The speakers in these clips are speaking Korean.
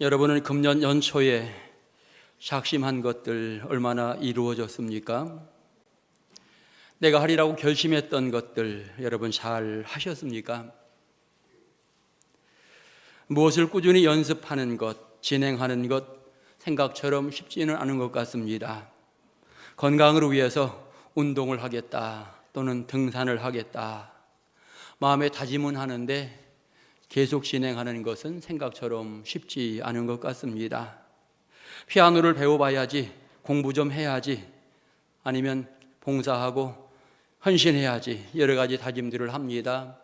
여러분은 금년 연초에 작심한 것들 얼마나 이루어졌습니까? 내가 하리라고 결심했던 것들 여러분 잘 하셨습니까? 무엇을 꾸준히 연습하는 것, 진행하는 것 생각처럼 쉽지는 않은 것 같습니다. 건강을 위해서 운동을 하겠다 또는 등산을 하겠다 마음에 다짐은 하는데 계속 진행하는 것은 생각처럼 쉽지 않은 것 같습니다. 피아노를 배워봐야지, 공부 좀 해야지, 아니면 봉사하고 헌신해야지, 여러 가지 다짐들을 합니다.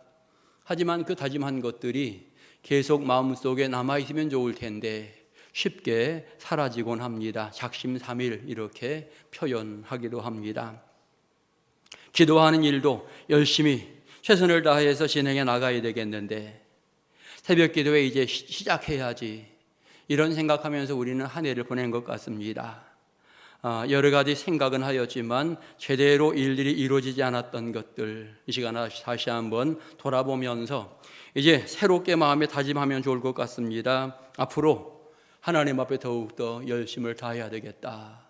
하지만 그 다짐한 것들이 계속 마음속에 남아 있으면 좋을 텐데 쉽게 사라지곤 합니다. 작심삼일 이렇게 표현하기도 합니다. 기도하는 일도 열심히 최선을 다해서 진행해 나가야 되겠는데 새벽 기도에 이제 시작해야지 이런 생각하면서 우리는 한 해를 보낸 것 같습니다. 아, 여러 가지 생각은 하였지만 제대로 일일이 이루어지지 않았던 것들 이 시간에 다시 한번 돌아보면서 이제 새롭게 마음에 다짐하면 좋을 것 같습니다. 앞으로 하나님 앞에 더욱더 열심을 다해야 되겠다.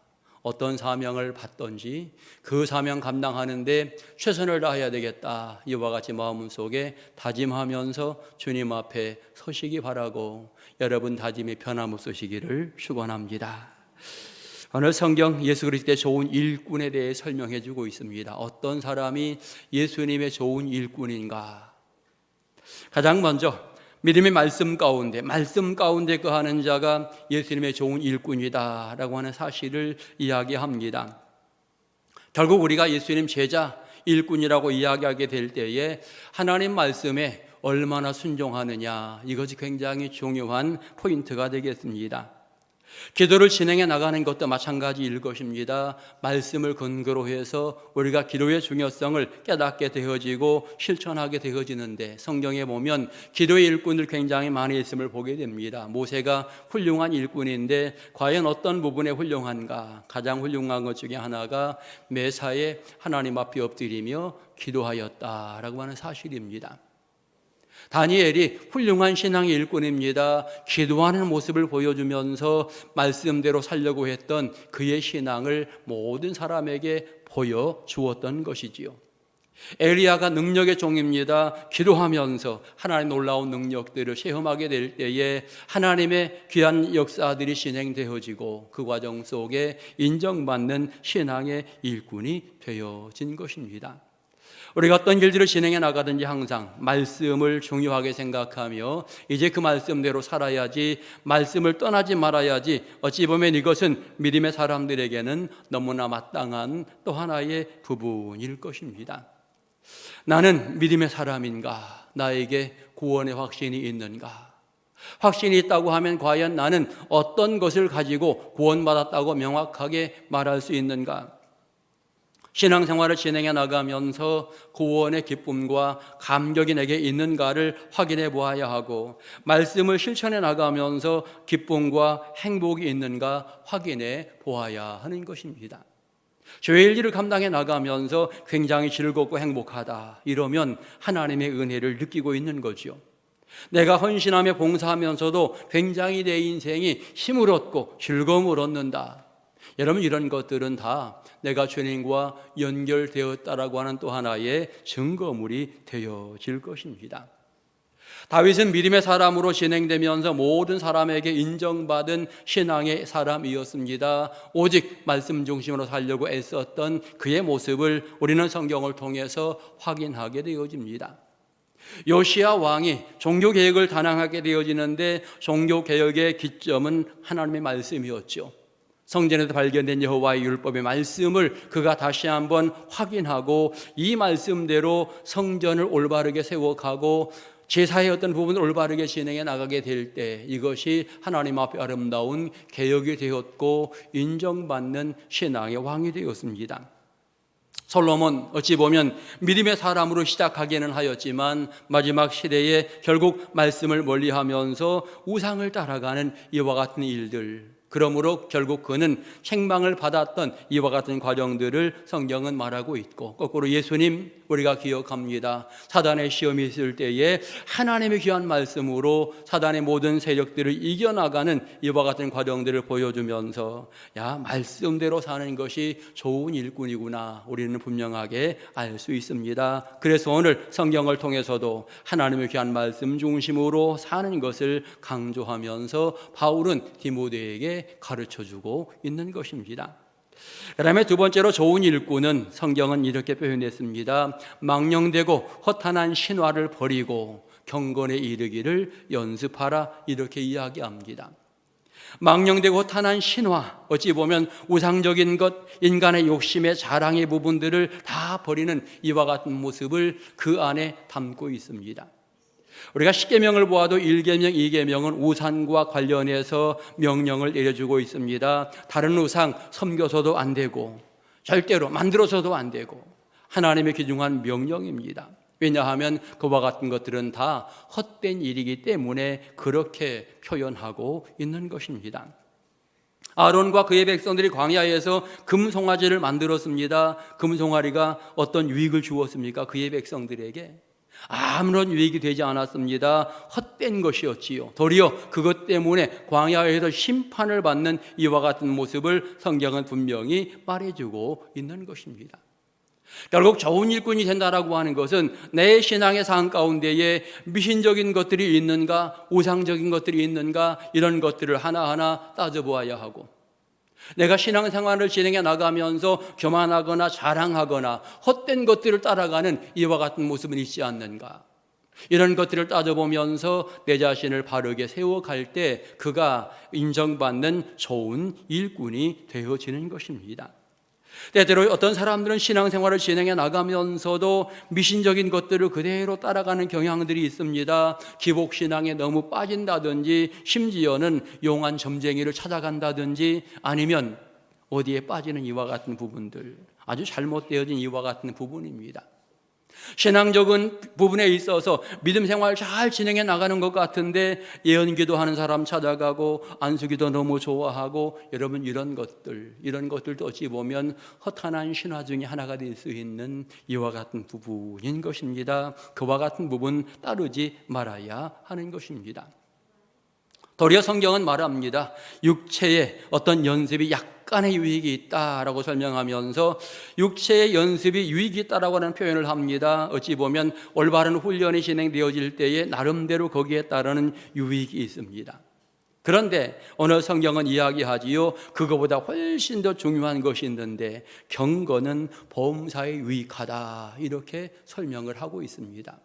어떤 사명을 받던지 그 사명 감당하는데 최선을 다해야 되겠다. 이와 같이 마음 속에 다짐하면서 주님 앞에 서시기 바라고 여러분 다짐이 변함없으시기를 축원합니다. 오늘 성경 예수 그리스도의 좋은 일꾼에 대해 설명해 주고 있습니다. 어떤 사람이 예수님의 좋은 일꾼인가? 가장 먼저 믿음의 말씀 가운데 말씀 가운데 거하는 자가 예수님의 좋은 일꾼이다라고 하는 사실을 이야기합니다. 결국 우리가 예수님 제자 일꾼이라고 이야기하게 될 때에 하나님 말씀에 얼마나 순종하느냐 이것이 굉장히 중요한 포인트가 되겠습니다. 기도를 진행해 나가는 것도 마찬가지일 것입니다. 말씀을 근거로 해서 우리가 기도의 중요성을 깨닫게 되어지고 실천하게 되어지는데 성경에 보면 기도의 일꾼들 굉장히 많이 있음을 보게 됩니다. 모세가 훌륭한 일꾼인데 과연 어떤 부분에 훌륭한가? 가장 훌륭한 것 중에 하나가 매사에 하나님 앞에 엎드리며 기도하였다라고 하는 사실입니다. 다니엘이 훌륭한 신앙의 일꾼입니다. 기도하는 모습을 보여주면서 말씀대로 살려고 했던 그의 신앙을 모든 사람에게 보여주었던 것이지요. 에리야가 능력의 종입니다. 기도하면서 하나님 놀라운 능력들을 체험하게 될 때에 하나님의 귀한 역사들이 진행되어지고 그 과정 속에 인정받는 신앙의 일꾼이 되어진 것입니다. 우리가 어떤 일들을 진행해 나가든지 항상 말씀을 중요하게 생각하며 이제 그 말씀대로 살아야지 말씀을 떠나지 말아야지 어찌 보면 이것은 믿음의 사람들에게는 너무나 마땅한 또 하나의 부분일 것입니다. 나는 믿음의 사람인가? 나에게 구원의 확신이 있는가? 확신이 있다고 하면 과연 나는 어떤 것을 가지고 구원받았다고 명확하게 말할 수 있는가? 신앙생활을 진행해 나가면서 구원의 기쁨과 감격이 내게 있는가를 확인해 보아야 하고 말씀을 실천해 나가면서 기쁨과 행복이 있는가 확인해 보아야 하는 것입니다. 죄의 일을 감당해 나가면서 굉장히 즐겁고 행복하다. 이러면 하나님의 은혜를 느끼고 있는 거죠. 내가 헌신하며 봉사하면서도 굉장히 내 인생이 힘을 얻고 즐거움을 얻는다. 여러분 이런 것들은 다 내가 주님과 연결되었다라고 하는 또 하나의 증거물이 되어질 것입니다. 다윗은 믿음의 사람으로 진행되면서 모든 사람에게 인정받은 신앙의 사람이었습니다. 오직 말씀 중심으로 살려고 애썼던 그의 모습을 우리는 성경을 통해서 확인하게 되어집니다. 요시아 왕이 종교 개혁을 단행하게 되어지는데 종교 개혁의 기점은 하나님의 말씀이었죠. 성전에서 발견된 여호와의 율법의 말씀을 그가 다시 한번 확인하고 이 말씀대로 성전을 올바르게 세워가고 제사의 어떤 부분을 올바르게 진행해 나가게 될 때 이것이 하나님 앞에 아름다운 개혁이 되었고 인정받는 신앙의 왕이 되었습니다. 솔로몬 어찌 보면 믿음의 사람으로 시작하기는 하였지만 마지막 시대에 결국 말씀을 멀리하면서 우상을 따라가는 이와 같은 일들 그러므로 결국 그는 책망을 받았던 이와 같은 과정들을 성경은 말하고 있고 거꾸로 예수님 우리가 기억합니다. 사단의 시험이 있을 때에 하나님의 귀한 말씀으로 사단의 모든 세력들을 이겨나가는 이와 같은 과정들을 보여주면서 야 말씀대로 사는 것이 좋은 일꾼이구나 우리는 분명하게 알 수 있습니다. 그래서 오늘 성경을 통해서도 하나님의 귀한 말씀 중심으로 사는 것을 강조하면서 바울은 디모데에게 가르쳐 주고 있는 것입니다. 그 다음에 두 번째로 좋은 일꾼은 성경은 이렇게 표현했습니다. 망령되고 허탄한 신화를 버리고 경건에 이르기를 연습하라 이렇게 이야기합니다. 망령되고 허탄한 신화 어찌 보면 우상적인 것 인간의 욕심의 자랑의 부분들을 다 버리는 이와 같은 모습을 그 안에 담고 있습니다. 우리가 십계명을 보아도 1계명, 2계명은 우상과 관련해서 명령을 내려주고 있습니다. 다른 우상 섬겨서도 안 되고 절대로 만들어서도 안 되고 하나님의 귀중한 명령입니다. 왜냐하면 그와 같은 것들은 다 헛된 일이기 때문에 그렇게 표현하고 있는 것입니다. 아론과 그의 백성들이 광야에서 금송아지를 만들었습니다. 금송아리가 어떤 유익을 주었습니까? 그의 백성들에게 아무런 유익이 되지 않았습니다. 헛된 것이었지요. 도리어 그것 때문에 광야에서 심판을 받는 이와 같은 모습을 성경은 분명히 말해주고 있는 것입니다. 결국 좋은 일꾼이 된다라고 하는 것은 내 신앙의 삶 가운데에 미신적인 것들이 있는가, 우상적인 것들이 있는가, 이런 것들을 하나하나 따져보아야 하고, 내가 신앙생활을 진행해 나가면서 교만하거나 자랑하거나 헛된 것들을 따라가는 이와 같은 모습은 있지 않는가? 이런 것들을 따져보면서 내 자신을 바르게 세워갈 때 그가 인정받는 좋은 일꾼이 되어지는 것입니다. 때때로 어떤 사람들은 신앙생활을 진행해 나가면서도 미신적인 것들을 그대로 따라가는 경향들이 있습니다. 기복신앙에 너무 빠진다든지 심지어는 용한 점쟁이를 찾아간다든지 아니면 어디에 빠지는 이와 같은 부분들 아주 잘못되어진 이와 같은 부분입니다. 신앙적인 부분에 있어서 믿음 생활 잘 진행해 나가는 것 같은데 예언 기도 하는 사람 찾아가고 안수 기도 너무 좋아하고 여러분 이런 것들 이런 것들도 어찌 보면 허탄한 신화 중에 하나가 될 수 있는 이와 같은 부분인 것입니다. 그와 같은 부분 따르지 말아야 하는 것입니다. 도리어 성경은 말합니다. 육체의 어떤 연습이 약 간의 유익이 있다라고 설명하면서 육체의 연습이 유익이 있다라고 하는 표현을 합니다. 어찌 보면 올바른 훈련이 진행되어질 때에 나름대로 거기에 따르는 유익이 있습니다. 그런데 오늘 성경은 이야기하지요. 그거보다 훨씬 더 중요한 것이 있는데 경건은 범사에 유익하다 이렇게 설명을 하고 있습니다.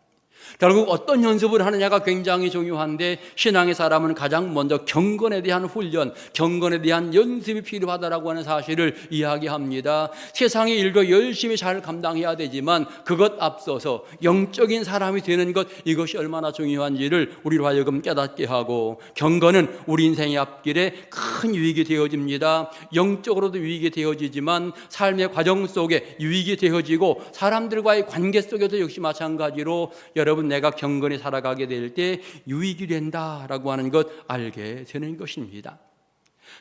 결국 어떤 연습을 하느냐가 굉장히 중요한데 신앙의 사람은 가장 먼저 경건에 대한 훈련, 경건에 대한 연습이 필요하다라고 하는 사실을 이야기합니다. 세상의 일도 열심히 잘 감당해야 되지만 그것 앞서서 영적인 사람이 되는 것 이것이 얼마나 중요한지를 우리로 하여금 깨닫게 하고 경건은 우리 인생의 앞길에 큰 유익이 되어집니다. 영적으로도 유익이 되어지지만 삶의 과정 속에 유익이 되어지고 사람들과의 관계 속에도 역시 마찬가지로 여러분 여러분 내가 경건히 살아가게 될 때 유익이 된다라고 하는 것 알게 되는 것입니다.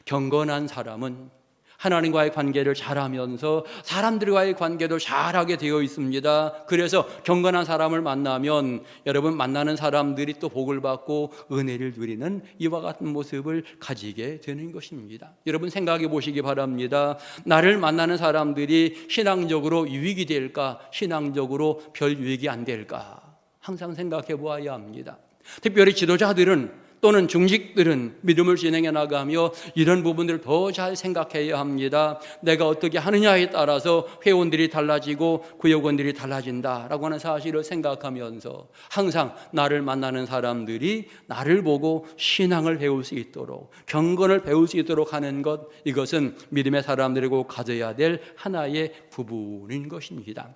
경건한 사람은 하나님과의 관계를 잘하면서 사람들과의 관계도 잘하게 되어 있습니다. 그래서 경건한 사람을 만나면 여러분 만나는 사람들이 또 복을 받고 은혜를 누리는 이와 같은 모습을 가지게 되는 것입니다. 여러분 생각해 보시기 바랍니다. 나를 만나는 사람들이 신앙적으로 유익이 될까? 신앙적으로 별 유익이 안 될까? 항상 생각해 보아야 합니다. 특별히 지도자들은 또는 중직들은 믿음을 진행해 나가며 이런 부분들을 더 잘 생각해야 합니다. 내가 어떻게 하느냐에 따라서 회원들이 달라지고 구역원들이 달라진다라고 하는 사실을 생각하면서 항상 나를 만나는 사람들이 나를 보고 신앙을 배울 수 있도록 경건을 배울 수 있도록 하는 것 이것은 믿음의 사람들이고 가져야 될 하나의 부분인 것입니다.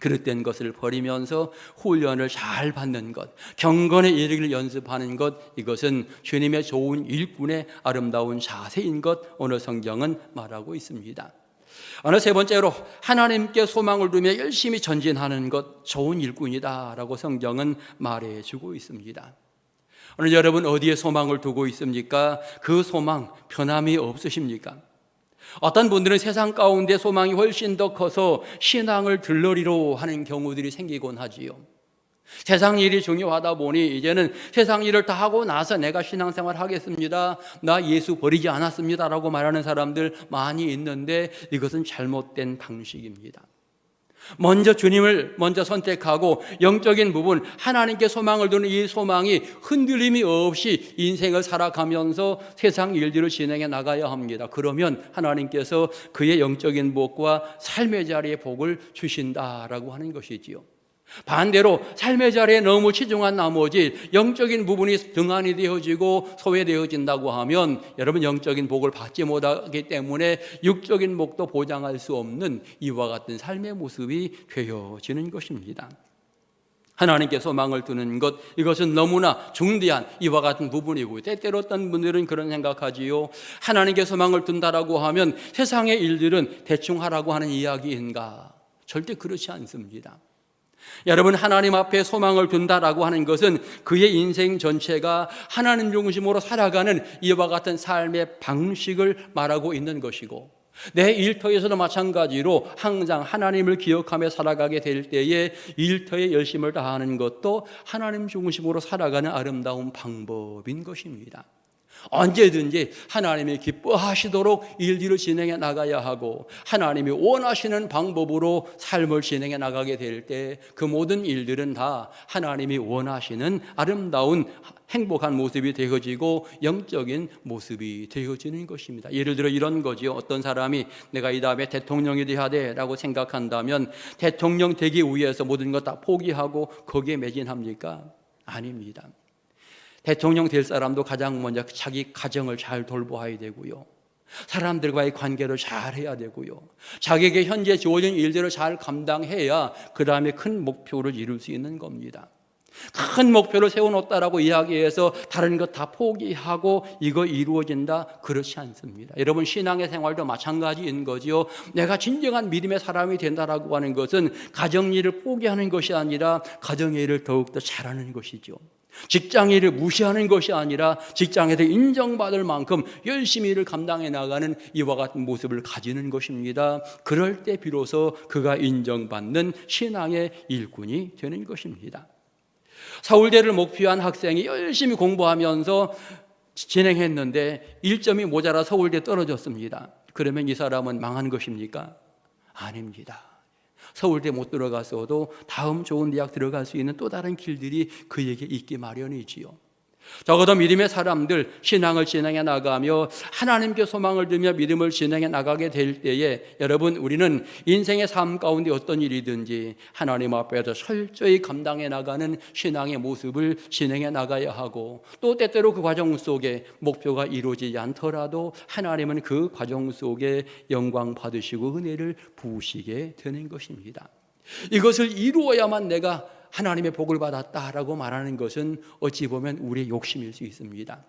그릇된 것을 버리면서 훈련을 잘 받는 것, 경건의 이르기를 연습하는 것, 이것은 주님의 좋은 일꾼의 아름다운 자세인 것, 오늘 성경은 말하고 있습니다. 어느 세 번째로 하나님께 소망을 두며 열심히 전진하는 것, 좋은 일꾼이다라고 성경은 말해 주고 있습니다. 오늘 여러분 어디에 소망을 두고 있습니까? 그 소망 변함이 없으십니까? 어떤 분들은 세상 가운데 소망이 훨씬 더 커서 신앙을 들러리로 하는 경우들이 생기곤 하지요. 세상 일이 중요하다 보니 이제는 세상 일을 다 하고 나서 내가 신앙생활 하겠습니다. 나 예수 버리지 않았습니다라고 말하는 사람들 많이 있는데 이것은 잘못된 방식입니다. 먼저 주님을 먼저 선택하고 영적인 부분 하나님께 소망을 두는 이 소망이 흔들림이 없이 인생을 살아가면서 세상 일들을 진행해 나가야 합니다. 그러면 하나님께서 그의 영적인 복과 삶의 자리에 복을 주신다라고 하는 것이지요. 반대로 삶의 자리에 너무 치중한 나머지 영적인 부분이 등한이 되어지고 소외되어진다고 하면 여러분 영적인 복을 받지 못하기 때문에 육적인 복도 보장할 수 없는 이와 같은 삶의 모습이 되어지는 것입니다. 하나님께 소망을 두는 것 이것은 너무나 중대한 이와 같은 부분이고 때때로 어떤 분들은 그런 생각하지요. 하나님께 소망을 둔다라고 하면 세상의 일들은 대충 하라고 하는 이야기인가? 절대 그렇지 않습니다. 여러분 하나님 앞에 소망을 둔다라고 하는 것은 그의 인생 전체가 하나님 중심으로 살아가는 이와 같은 삶의 방식을 말하고 있는 것이고 내 일터에서도 마찬가지로 항상 하나님을 기억하며 살아가게 될 때에 일터에 열심을 다하는 것도 하나님 중심으로 살아가는 아름다운 방법인 것입니다. 언제든지 하나님이 기뻐하시도록 일들을 진행해 나가야 하고 하나님이 원하시는 방법으로 삶을 진행해 나가게 될 때 그 모든 일들은 다 하나님이 원하시는 아름다운 행복한 모습이 되어지고 영적인 모습이 되어지는 것입니다. 예를 들어 이런 거지요. 어떤 사람이 내가 이 다음에 대통령이 돼야 돼라고 생각한다면 대통령 되기 위해서 모든 것 다 포기하고 거기에 매진합니까? 아닙니다. 대통령 될 사람도 가장 먼저 자기 가정을 잘 돌보아야 되고요. 사람들과의 관계를 잘 해야 되고요. 자기에게 현재 주어진 일들을 잘 감당해야 그 다음에 큰 목표를 이룰 수 있는 겁니다. 큰 목표를 세워놓았다라고 이야기해서 다른 것 다 포기하고 이거 이루어진다 그렇지 않습니다. 여러분 신앙의 생활도 마찬가지인 거지요. 내가 진정한 믿음의 사람이 된다라고 하는 것은 가정 일을 포기하는 것이 아니라 가정 일을 더욱 더 잘하는 것이죠. 직장 일을 무시하는 것이 아니라 직장에서 인정받을 만큼 열심히 일을 감당해 나가는 이와 같은 모습을 가지는 것입니다. 그럴 때 비로소 그가 인정받는 신앙의 일꾼이 되는 것입니다. 서울대를 목표한 학생이 열심히 공부하면서 진행했는데 1점이 모자라 서울대 떨어졌습니다. 그러면 이 사람은 망한 것입니까? 아닙니다. 서울대 못 들어갔어도 다음 좋은 대학 들어갈 수 있는 또 다른 길들이 그에게 있기 마련이지요. 적어도 믿음의 사람들 신앙을 진행해 나가며 하나님께 소망을 두며 믿음을 진행해 나가게 될 때에 여러분 우리는 인생의 삶 가운데 어떤 일이든지 하나님 앞에서 철저히 감당해 나가는 신앙의 모습을 진행해 나가야 하고 또 때때로 그 과정 속에 목표가 이루어지지 않더라도 하나님은 그 과정 속에 영광 받으시고 은혜를 부으시게 되는 것입니다. 이것을 이루어야만 내가 하나님의 복을 받았다라고 말하는 것은 어찌 보면 우리의 욕심일 수 있습니다.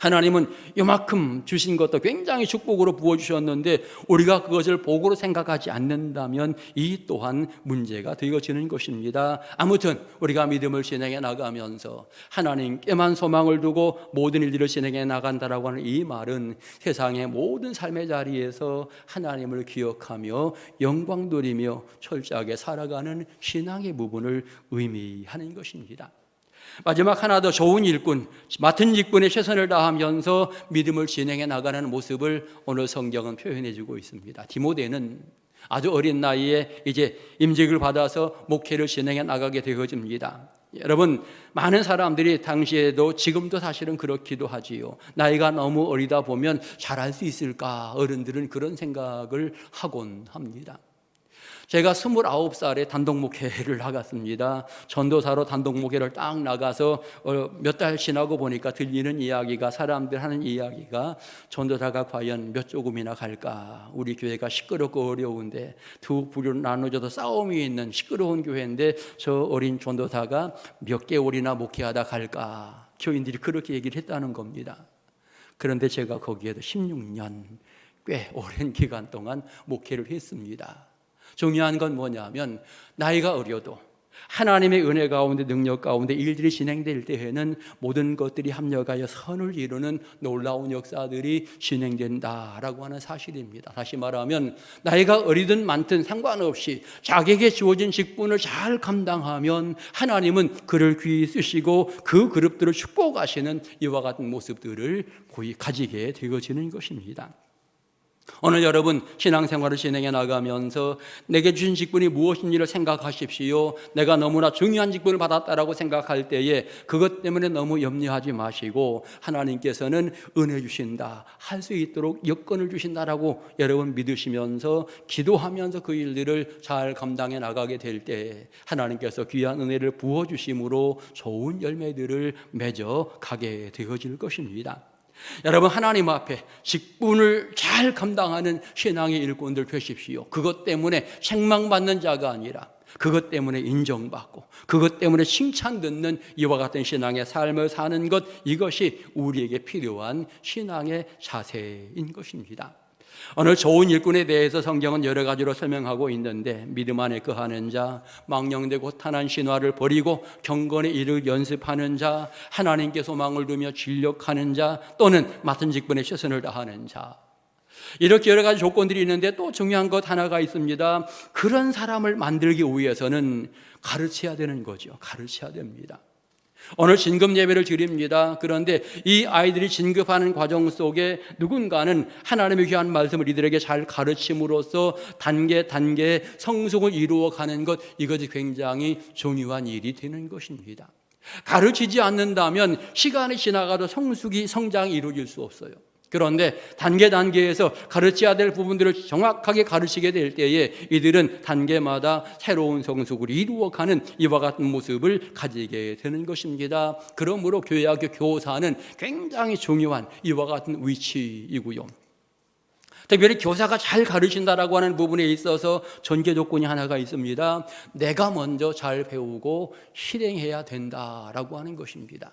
하나님은 이만큼 주신 것도 굉장히 축복으로 부어주셨는데 우리가 그것을 복으로 생각하지 않는다면 이 또한 문제가 되어지는 것입니다. 아무튼 우리가 믿음을 진행해 나가면서 하나님께만 소망을 두고 모든 일들을 진행해 나간다라고 하는 이 말은 세상의 모든 삶의 자리에서 하나님을 기억하며 영광 돌리며 철저하게 살아가는 신앙의 부분을 의미하는 것입니다. 마지막 하나 더 좋은 일꾼, 맡은 일꾼에 최선을 다하면서 믿음을 진행해 나가는 모습을 오늘 성경은 표현해 주고 있습니다. 디모데는 아주 어린 나이에 이제 임직을 받아서 목회를 진행해 나가게 되어집니다. 여러분, 많은 사람들이 당시에도 지금도 사실은 그렇기도 하지요. 나이가 너무 어리다 보면 잘할 수 있을까? 어른들은 그런 생각을 하곤 합니다. 제가 29살에 단독 목회를 나갔습니다. 전도사로 단독 목회를 딱 나가서 어, 몇달 지나고 보니까 들리는 이야기가 사람들 하는 이야기가 전도사가 과연 몇 조금이나 갈까? 우리 교회가 시끄럽고 어려운데 두 부류로 나눠져서 싸움이 있는 시끄러운 교회인데 저 어린 전도사가 몇 개월이나 목회하다 갈까? 교인들이 그렇게 얘기를 했다는 겁니다. 그런데 제가 거기에도 16년 꽤 오랜 기간 동안 목회를 했습니다. 중요한 건 뭐냐면 나이가 어려도 하나님의 은혜 가운데 능력 가운데 일들이 진행될 때에는 모든 것들이 합력하여 선을 이루는 놀라운 역사들이 진행된다라고 하는 사실입니다. 다시 말하면 나이가 어리든 많든 상관없이 자기에게 주어진 직분을 잘 감당하면 하나님은 그를 귀히 쓰시고 그 그룹들을 축복하시는 이와 같은 모습들을 가지게 되어지는 것입니다. 오늘 여러분 신앙생활을 진행해 나가면서 내게 주신 직분이 무엇인지를 생각하십시오. 내가 너무나 중요한 직분을 받았다라고 생각할 때에 그것 때문에 너무 염려하지 마시고 하나님께서는 은혜 주신다. 할 수 있도록 여건을 주신다라고 여러분 믿으시면서 기도하면서 그 일들을 잘 감당해 나가게 될 때 하나님께서 귀한 은혜를 부어 주심으로 좋은 열매들을 맺어 가게 되어질 것입니다. 여러분 하나님 앞에 직분을 잘 감당하는 신앙의 일꾼들 되십시오. 그것 때문에 책망받는 자가 아니라 그것 때문에 인정받고 그것 때문에 칭찬 듣는 이와 같은 신앙의 삶을 사는 것 이것이 우리에게 필요한 신앙의 자세인 것입니다. 오늘 좋은 일꾼에 대해서 성경은 여러 가지로 설명하고 있는데 믿음 안에 거하는 자, 망령되고 탄한 신화를 버리고 경건에 이를 연습하는 자, 하나님께 소망을 두며 진력하는 자, 또는 맡은 직분에 최선을 다하는 자. 이렇게 여러 가지 조건들이 있는데 또 중요한 것 하나가 있습니다. 그런 사람을 만들기 위해서는 가르쳐야 되는 거죠. 가르쳐야 됩니다. 오늘 진급 예배를 드립니다. 그런데 이 아이들이 진급하는 과정 속에 누군가는 하나님의 귀한 말씀을 이들에게 잘 가르침으로써 단계 단계 성숙을 이루어 가는 것 이것이 굉장히 중요한 일이 되는 것입니다. 가르치지 않는다면 시간이 지나가도 성숙이 성장이 이루어질 수 없어요. 그런데 단계 단계에서 가르쳐야 될 부분들을 정확하게 가르치게 될 때에 이들은 단계마다 새로운 성숙을 이루어가는 이와 같은 모습을 가지게 되는 것입니다. 그러므로 교회학교 교사는 굉장히 중요한 이와 같은 위치이고요. 특별히 교사가 잘 가르친다라고 하는 부분에 있어서 전개 조건이 하나가 있습니다. 내가 먼저 잘 배우고 실행해야 된다라고 하는 것입니다.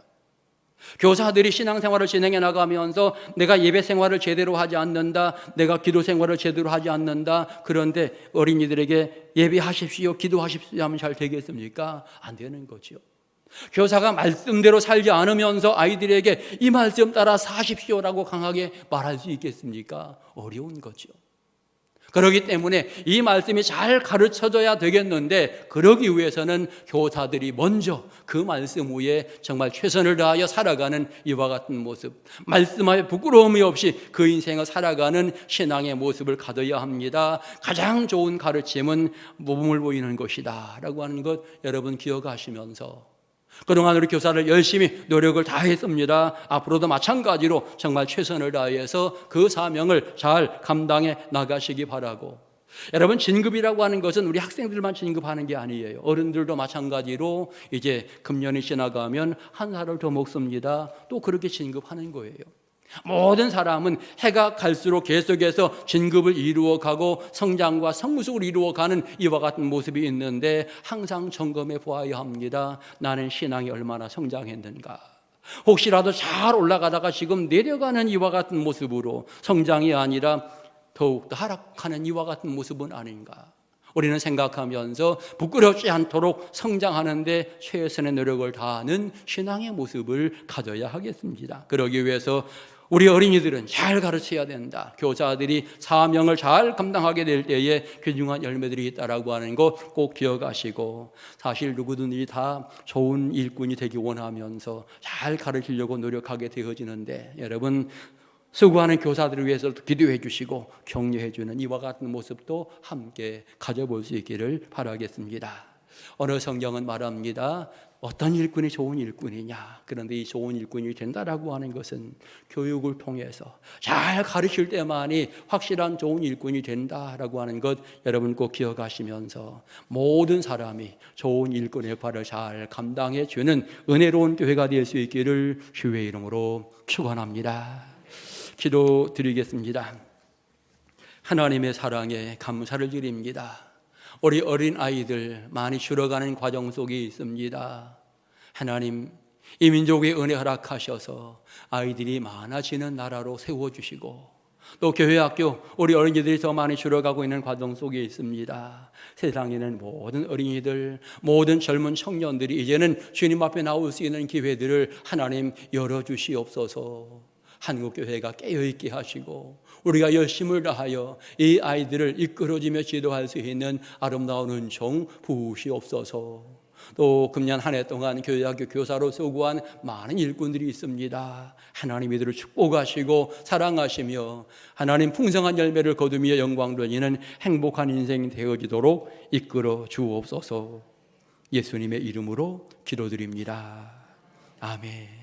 교사들이 신앙생활을 진행해 나가면서 내가 예배 생활을 제대로 하지 않는다, 내가 기도 생활을 제대로 하지 않는다. 그런데 어린이들에게 예배하십시오, 기도하십시오 하면 잘 되겠습니까? 안 되는 거죠. 교사가 말씀대로 살지 않으면서 아이들에게 이 말씀 따라 사십시오라고 강하게 말할 수 있겠습니까? 어려운 거죠. 그러기 때문에 이 말씀이 잘 가르쳐져야 되겠는데 그러기 위해서는 교사들이 먼저 그 말씀 위에 정말 최선을 다하여 살아가는 이와 같은 모습 말씀에 부끄러움이 없이 그 인생을 살아가는 신앙의 모습을 가져야 합니다. 가장 좋은 가르침은 모범을 보이는 것이다 라고 하는 것 여러분 기억하시면서 그동안 우리 교사를 열심히 노력을 다 했습니다. 앞으로도 마찬가지로 정말 최선을 다해서 그 사명을 잘 감당해 나가시기 바라고. 여러분, 진급이라고 하는 것은 우리 학생들만 진급하는 게 아니에요. 어른들도 마찬가지로 이제 금년이 지나가면 한 살을 더 먹습니다. 또 그렇게 진급하는 거예요. 모든 사람은 해가 갈수록 계속해서 진급을 이루어가고 성장과 성숙을 이루어가는 이와 같은 모습이 있는데 항상 점검해 보아야 합니다. 나는 신앙이 얼마나 성장했는가. 혹시라도 잘 올라가다가 지금 내려가는 이와 같은 모습으로 성장이 아니라 더욱더 하락하는 이와 같은 모습은 아닌가. 우리는 생각하면서 부끄럽지 않도록 성장하는데 최선의 노력을 다하는 신앙의 모습을 가져야 하겠습니다. 그러기 위해서 우리 어린이들은 잘 가르쳐야 된다. 교사들이 사명을 잘 감당하게 될 때에 귀중한 열매들이 있다라고 하는 거 꼭 기억하시고 사실 누구든지 다 좋은 일꾼이 되기 원하면서 잘 가르치려고 노력하게 되어지는데 여러분 수고하는 교사들을 위해서도 기도해 주시고 격려해 주는 이와 같은 모습도 함께 가져볼 수 있기를 바라겠습니다. 어느 성경은 말합니다. 어떤 일꾼이 좋은 일꾼이냐. 그런데 이 좋은 일꾼이 된다라고 하는 것은 교육을 통해서 잘 가르칠 때만이 확실한 좋은 일꾼이 된다라고 하는 것 여러분 꼭 기억하시면서 모든 사람이 좋은 일꾼의 역할을 잘 감당해 주는 은혜로운 교회가 될 수 있기를 주의 이름으로 축원합니다. 기도 드리겠습니다. 하나님의 사랑에 감사를 드립니다. 우리 어린 아이들 많이 줄어가는 과정 속에 있습니다. 하나님, 이 민족의 은혜 허락하셔서 아이들이 많아지는 나라로 세워주시고 또 교회 학교 우리 어린이들이 더 많이 줄어가고 있는 과정 속에 있습니다. 세상에는 모든 어린이들, 모든 젊은 청년들이 이제는 주님 앞에 나올 수 있는 기회들을 하나님 열어 주시옵소서. 한국 교회가 깨어 있게 하시고 우리가 열심을 다하여 이 아이들을 이끌어주며 지도할 수 있는 아름다운 은총 부으시옵소서. 또 금년 한 해 동안 교회학교 교사로 수고한 많은 일꾼들이 있습니다. 하나님 이들을 축복하시고 사랑하시며 하나님 풍성한 열매를 거두며 영광 돌리는 행복한 인생 되어지도록 이끌어 주옵소서. 예수님의 이름으로 기도드립니다. 아멘.